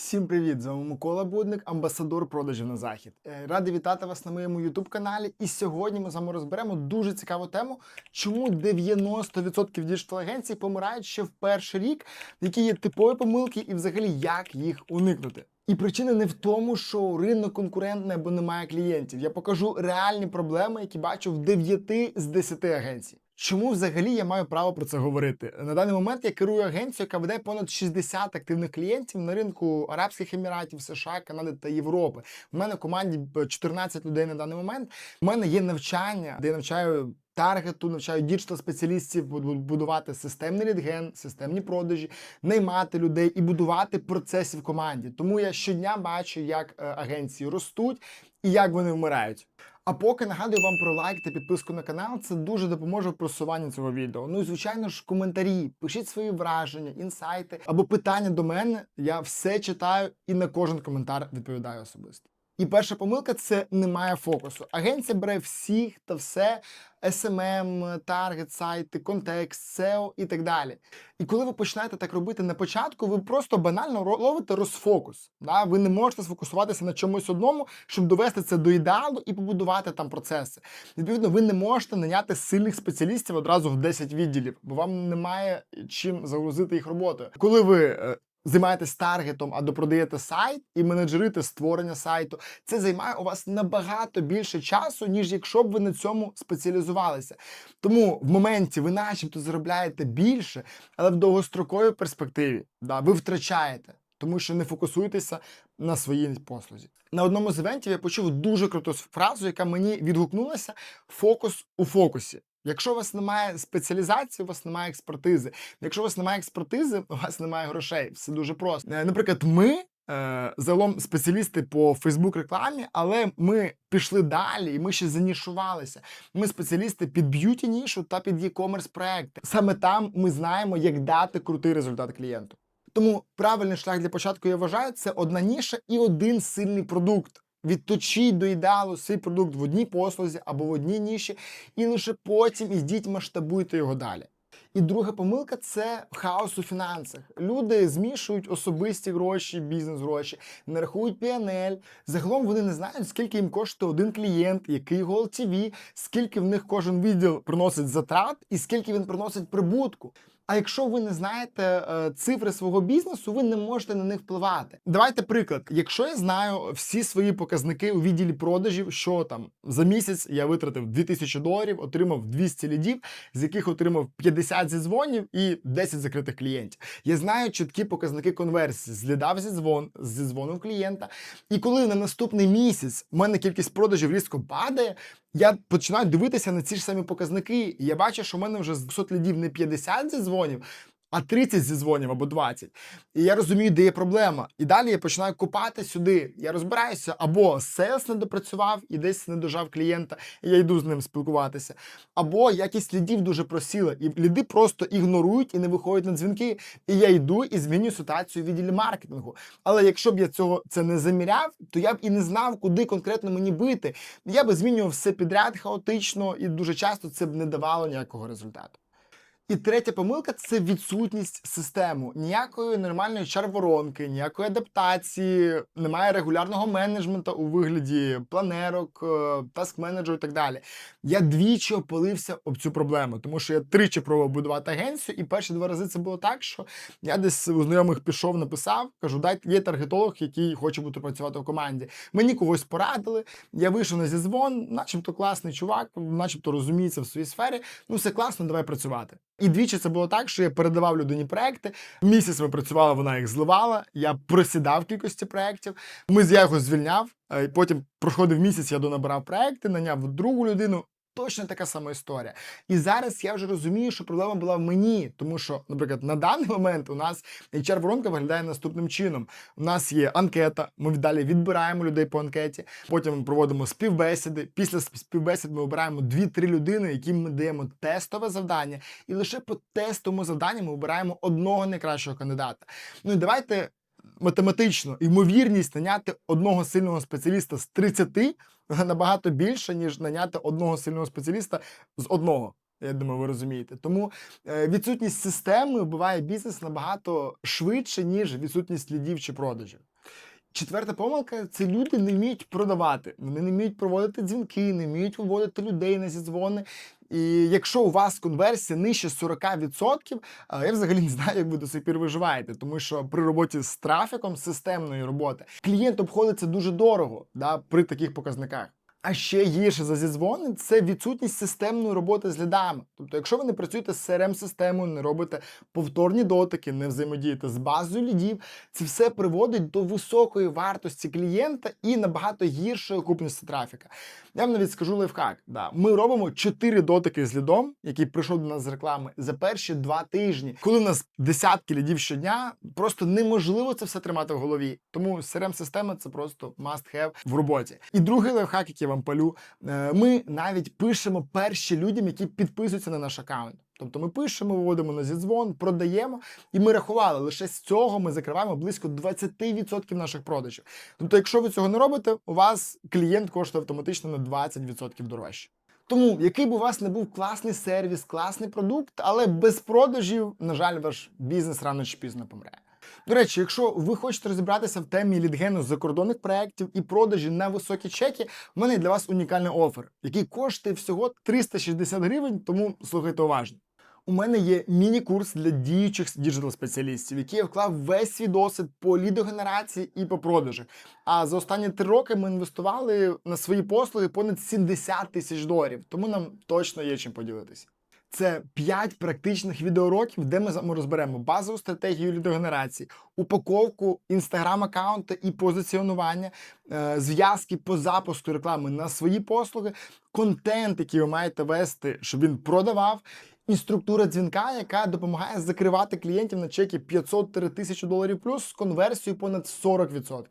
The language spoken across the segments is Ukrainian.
Всім привіт! З вами Микола Будник, амбасадор продажів на захід. Е, Радий вітати вас на моєму youtube каналі. І сьогодні ми з вами розберемо дуже цікаву тему, чому 90% діджитал-агенцій помирають ще в перший рік, які є типові помилки, і взагалі як їх уникнути. І причина не в тому, що ринок конкурентний або немає клієнтів. Я покажу реальні проблеми, які бачу в 9 з 10 агенцій. Чому взагалі я маю право про це говорити? На даний момент я керую агенцією, яка веде понад 60 активних клієнтів на ринку Арабських Еміратів, США, Канади та Європи. У мене в команді 14 людей на даний момент. У мене є навчання, де я навчаю. Таргету навчаю діджитал спеціалістів буду- будувати системний лідген, системні продажі, наймати людей і будувати процеси в команді. Тому я щодня бачу, як е, агенції ростуть і як вони вмирають. А поки нагадую вам про лайк та підписку на канал, це дуже допоможе в просуванні цього відео. Ну і звичайно ж, коментарі, пишіть свої враження, інсайти або питання до мене. Я все читаю і на кожен коментар відповідаю особисто. І перша помилка це немає фокусу. Агенція бере всіх та все, SMM, таргет, сайти, контекст, SEO і так далі. І коли ви починаєте так робити на початку, ви просто банально ловите розфокус. Да? Ви не можете сфокусуватися на чомусь одному, щоб довести це до ідеалу і побудувати там процеси. Відповідно, ви не можете наняти сильних спеціалістів одразу в 10 відділів, бо вам немає чим загрузити їх роботою. Коли ви е, займаєтесь таргетом, а допродаєте сайт і менеджерите створення сайту, це займає у вас набагато більше часу, ніж якщо б ви на цьому спеціалізувалися. Тому в моменті ви начебто заробляєте більше, але в довгостроковій перспективі да, ви втрачаєте. Тому що не фокусуєтеся на своїй послузі. На одному з івентів я почув дуже круту фразу, яка мені відгукнулася: фокус у фокусі. Якщо у вас немає спеціалізації, у вас немає експертизи. Якщо у вас немає експертизи, у вас немає грошей. Все дуже просто. Е, Наприклад, ми. е, Загалом спеціалісти по Фейсбук рекламі, але ми пішли далі, і ми ще занішувалися. Ми спеціалісти під б'юті нішу та під e-commerce проекти. Саме там ми знаємо, як дати крутий результат клієнту. Тому правильний шлях для початку я вважаю це одна ніша і один сильний продукт. Відточіть до ідеалу свій продукт в одній послузі або в одній ніші, і лише потім ідіть масштабуйте його далі. І друга помилка це хаос у фінансах. Люди змішують особисті гроші, бізнес-гроші, не рахують PNL. Загалом вони не знають, скільки їм коштує один клієнт, який його LTV, скільки в них кожен відділ приносить затрат і скільки він приносить прибутку. А якщо ви не знаєте е, цифри свого бізнесу, ви не можете на них впливати. Давайте приклад. Якщо я знаю всі свої показники у відділі продажів, що там за місяць я витратив 2000 доларів, отримав 200 лідів, з яких отримав 50 зідзвонів і 10 закритих клієнтів. Я знаю чіткі показники конверсії з ліда в зідзвон, з зідзвону клієнта. І коли на наступний місяць в мене кількість продажів різко падає, я починаю дивитися на ці ж самі показники, і я бачу, що в мене вже з 200 лідів не 50 зідзвонів, а 30 зідзвонів або 20. І я розумію, де є проблема. І далі я починаю купати сюди. Я розбираюся, або сейлс не допрацював і десь не дожав клієнта, і я йду з ним спілкуватися. Або якість лідів дуже просіла, і ліди просто ігнорують і не виходять на дзвінки. І я йду і змінюю ситуацію в відділі маркетингу. Але якщо б я цього це не заміряв, то я б і не знав, куди конкретно мені бити. Я би змінював все підряд хаотично, і дуже часто це б не давало ніякого результату. І третя помилка це відсутність системи. Ніякої нормальної чар-воронки, ніякої адаптації, немає регулярного менеджменту у вигляді планерок, таск менеджеру і так далі. Я двічі опалився об цю проблему, тому що я тричі пробував будувати агенцію, і перші два рази це було так, що я десь у знайомих пішов, написав, кажу, дайте є таргетолог, який хоче бути працювати в команді. Мені когось порадили. Я вийшов на зізвон, начебто класний чувак, начебто розуміється в своїй сфері. Ну, все класно, давай працювати. І двічі це було так, що я передавав людині проекти. Місяць ми працювали, вона їх зливала. Я просідав кількості проєктів. Ми я його звільняв. е, Потім проходив місяць, я донабирав проекти, наняв другу людину. Точно така сама історія. І зараз я вже розумію, що проблема була в мені, тому що, наприклад, на даний момент у нас HR-воронка виглядає наступним чином. У нас є анкета, ми далі відбираємо людей по анкеті, потім проводимо співбесіди. Після співбесід ми обираємо 2-3 людини, яким ми даємо тестове завдання, і лише по тестовому завданню ми обираємо одного найкращого кандидата. Ну і давайте математично ймовірність наняти одного сильного спеціаліста з 30 набагато більше, ніж наняти одного сильного спеціаліста з одного. Я думаю, ви розумієте. Тому е, відсутність системи вбиває бізнес набагато швидше, ніж відсутність лідів чи продажів. Четверта помилка це люди не вміють продавати. Вони не вміють проводити дзвінки, не вміють виводити людей на зідзвони. І якщо у вас конверсія нижче 40%, а я взагалі не знаю, як ви до сих пір виживаєте, тому що при роботі з трафіком системної роботи клієнт обходиться дуже дорого да, при таких показниках. А ще гірше за зідзвони це відсутність системної роботи з лідами. Тобто, якщо ви не працюєте з crm системою не робите повторні дотики, не взаємодієте з базою лідів, це все приводить до високої вартості клієнта і набагато гіршої окупності трафіка. Я вам навіть скажу лайфхак. Да. Ми робимо 4 дотики з лідом, який прийшов до нас з реклами, за перші 2 тижні. Коли в нас десятки лідів щодня, просто неможливо це все тримати в голові. Тому crm система це просто must have в роботі. І другий лайфхак, який вам палю, е, ми навіть пишемо перші людям, які підписуються на наш аккаунт. Тобто ми пишемо, виводимо на зідзвон, продаємо, і ми рахували, лише з цього ми закриваємо близько 20% наших продажів. Тобто, якщо ви цього не робите, у вас клієнт коштує автоматично на 20% дорожче. Тому, який б у вас не був класний сервіс, класний продукт, але без продажів, на жаль, ваш бізнес рано чи пізно помре. До речі, якщо ви хочете розібратися в темі лідгену закордонних проєктів і продажі на високі чеки, в мене для вас унікальний офер, який коштує всього 360 гривень, тому слухайте уважно. У мене є міні-курс для діючих діджитал-спеціалістів, який я вклав весь свій досвід по лідогенерації і по продажах. А за останні три роки ми інвестували на свої послуги понад 70 тисяч доларів, тому нам точно є чим поділитися. Це 5 практичних відеоуроків, де ми розберемо базову стратегію лідогенерації, упаковку інстаграм-аккаунта і позиціонування, е, зв'язки по запуску реклами на свої послуги, контент, який ви маєте вести, щоб він продавав. І структура дзвінка, яка допомагає закривати клієнтів на чеки 500-1000 доларів плюс з конверсією понад 40%.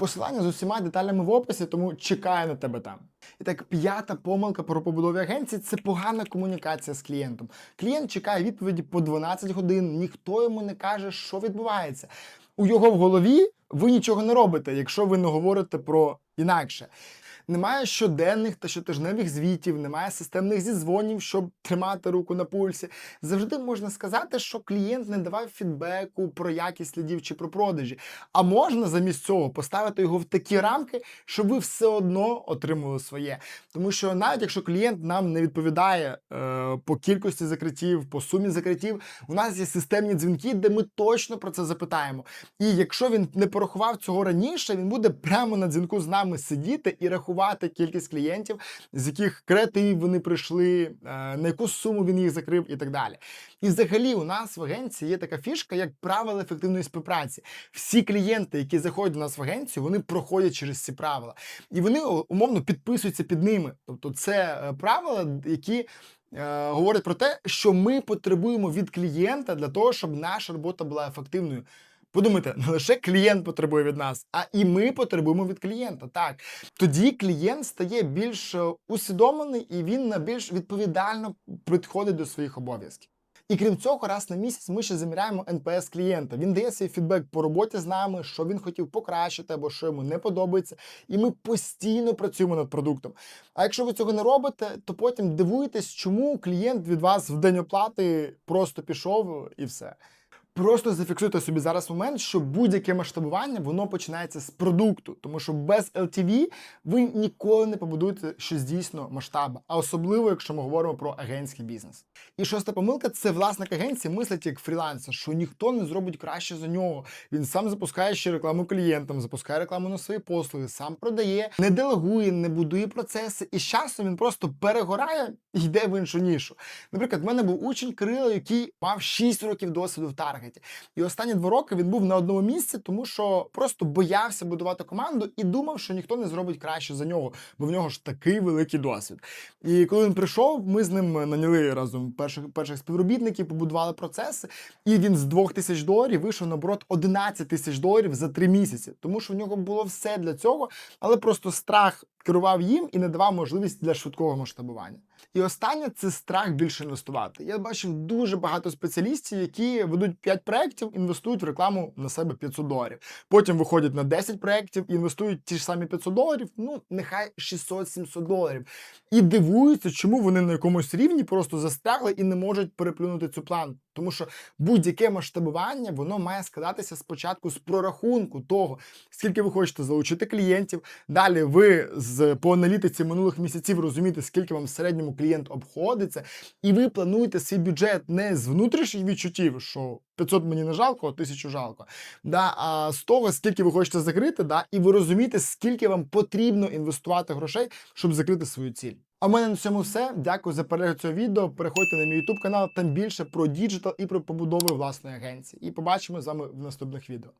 Посилання з усіма деталями в описі, тому чекаю на тебе там. І так, п'ята помилка про побудові агенції це погана комунікація з клієнтом. Клієнт чекає відповіді по 12 годин, ніхто йому не каже, що відбувається. У його в голові ви нічого не робите, якщо ви не говорите про інакше. Немає щоденних та щотижневих звітів, немає системних зізвонів, щоб тримати руку на пульсі. Завжди можна сказати, що клієнт не давав фідбеку про якість слідів чи про продажі. А можна замість цього поставити його в такі рамки, щоб ви все одно отримували своє. Тому що навіть якщо клієнт нам не відповідає е, по кількості закриттів, по сумі закриттів, у нас є системні дзвінки, де ми точно про це запитаємо. І якщо він не порахував цього раніше, він буде прямо на дзвінку з нами сидіти і рахувати кількість клієнтів, з яких креатив вони прийшли, е, на яку суму він їх закрив і так далі. І взагалі у нас в агенції є така фішка, як правила ефективної співпраці. Всі клієнти, які заходять до нас в агенцію, вони проходять через ці правила. І вони умовно підписуються під ними. Тобто, це е, правила, які. е, Говорять про те, що ми потребуємо від клієнта для того, щоб наша робота була ефективною. Подумайте, не лише клієнт потребує від нас, а і ми потребуємо від клієнта. Так тоді клієнт стає більш е, усвідомлений і він на більш відповідально підходить до своїх обов'язків. І крім цього, раз на місяць ми ще заміряємо НПС клієнта. Він дає свій фідбек по роботі з нами, що він хотів покращити або що йому не подобається. І ми постійно працюємо над продуктом. А якщо ви цього не робите, то потім дивуєтесь, чому клієнт від вас в день оплати просто пішов і все. Просто зафіксуйте собі зараз момент, що будь-яке масштабування воно починається з продукту, тому що без LTV ви ніколи не побудуєте щось дійсно масштабне, а особливо, якщо ми говоримо про агентський бізнес. І шоста помилка це власник агенції мислить як фрілансер, що ніхто не зробить краще за нього. Він сам запускає ще рекламу клієнтам, запускає рекламу на свої послуги, сам продає, не делегує, не будує процеси, і з часом він просто перегорає і йде в іншу нішу. Наприклад, в мене був учень Кирило, який мав 6 років досвіду в таргеті. І останні два роки він був на одному місці, тому що просто боявся будувати команду і думав, що ніхто не зробить краще за нього, бо в нього ж такий великий досвід. І коли він прийшов, ми з ним наняли разом перших перших співробітників, побудували процеси, і він з 2 тисяч доларів вийшов на оборот 11 тисяч доларів за три місяці, тому що в нього було все для цього, але просто страх керував їм і не давав можливість для швидкого масштабування. І останнє це страх більше інвестувати. Я бачив дуже багато спеціалістів, які ведуть 5 проєктів, інвестують в рекламу на себе 500 доларів. Потім виходять на 10 проєктів і інвестують ті ж самі 500 доларів, ну нехай 600-700 доларів. І дивуються, чому вони на якомусь рівні просто застрягли і не можуть переплюнути цю план. Тому що будь-яке масштабування воно має складатися спочатку з прорахунку того, скільки ви хочете залучити клієнтів. Далі ви з по аналітиці минулих місяців розумієте, скільки вам в середньому клієнт обходиться, і ви плануєте свій бюджет не з внутрішніх відчуттів, що 500 мені не жалко, а 1000 жалко. Да, а з того, скільки ви хочете закрити, да, і ви розумієте, скільки вам потрібно інвестувати грошей, щоб закрити свою ціль. А в мене на цьому все. Дякую за перегляд цього відео. Переходьте на мій YouTube канал, там більше про діджитал і про побудову власної агенції. І побачимо з вами в наступних відео.